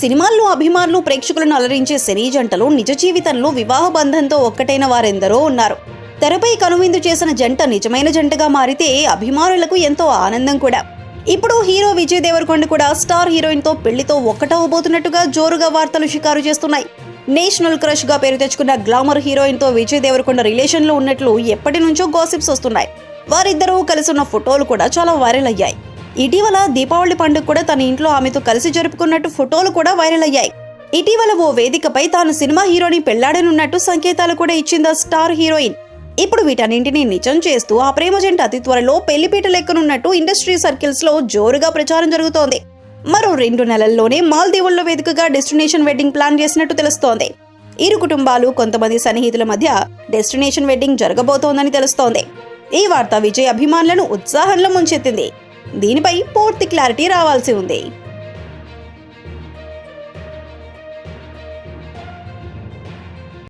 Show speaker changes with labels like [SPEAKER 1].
[SPEAKER 1] సినిమాల్లో అభిమానులు ప్రేక్షకులను అలరించే సినీ జంటలు నిజ జీవితంలో వివాహ బంధంతో ఒక్కటైన వారెందరో ఉన్నారు. తెరపై కనువిందు చేసిన జంట నిజమైన జంటగా మారితే అభిమానులకు ఎంతో ఆనందం కూడా. ఇప్పుడు హీరో విజయ్ దేవరకొండ కూడా స్టార్ హీరోయిన్తో పెళ్ళితో ఒక్కటవబోతున్నట్టుగా జోరుగా వార్తలు షికారు చేస్తున్నాయి. నేషనల్ క్రష్గా పేరు తెచ్చుకున్న గ్లామర్ హీరోయిన్తో విజయ్ దేవరకొండ రిలేషన్లో ఉన్నట్లు ఎప్పటి నుంచో గాసిప్స్ వస్తున్నాయి. వారిద్దరూ కలిసి ఉన్న ఫోటోలు కూడా చాలా వైరల్ అయ్యాయి. ఇటీవల దీపావళి పండుగ కూడా తన ఇంట్లో ఆమెతో కలిసి జరుపుకున్నట్టు ఫోటోలు కూడా వైరల్ అయ్యాయి. ఇటీవల ఓ వేదికపై తాను సినిమా హీరోని పెళ్ళాడనున్నట్టు సంకేతాలు కూడా ఇచ్చింది స్టార్ హీరోయిన్. ఇప్పుడు వీటన్నింటినీ నిజం చేస్తూ ఆ ప్రేమ జంట అతి త్వరలో పెళ్ళిపీట లెక్కనున్నట్టు ఇండస్ట్రీ సర్కిల్స్లో జోరుగా ప్రచారం జరుగుతోంది. మరో రెండు నెలల్లోనే మాల్దీవుల్లో వేదికగా డెస్టినేషన్ వెడ్డింగ్ ప్లాన్ చేసినట్టు తెలుస్తోంది. ఇరు కుటుంబాలు కొంతమంది సన్నిహితుల మధ్య డెస్టినేషన్ వెడ్డింగ్ జరగబోతోందని తెలుస్తోంది. ఈ వార్త విజయ్ అభిమానులను ఉత్సాహంలో ముంచెత్తింది. దీనిపై పూర్తి క్లారిటీ రావాల్సి ఉంది.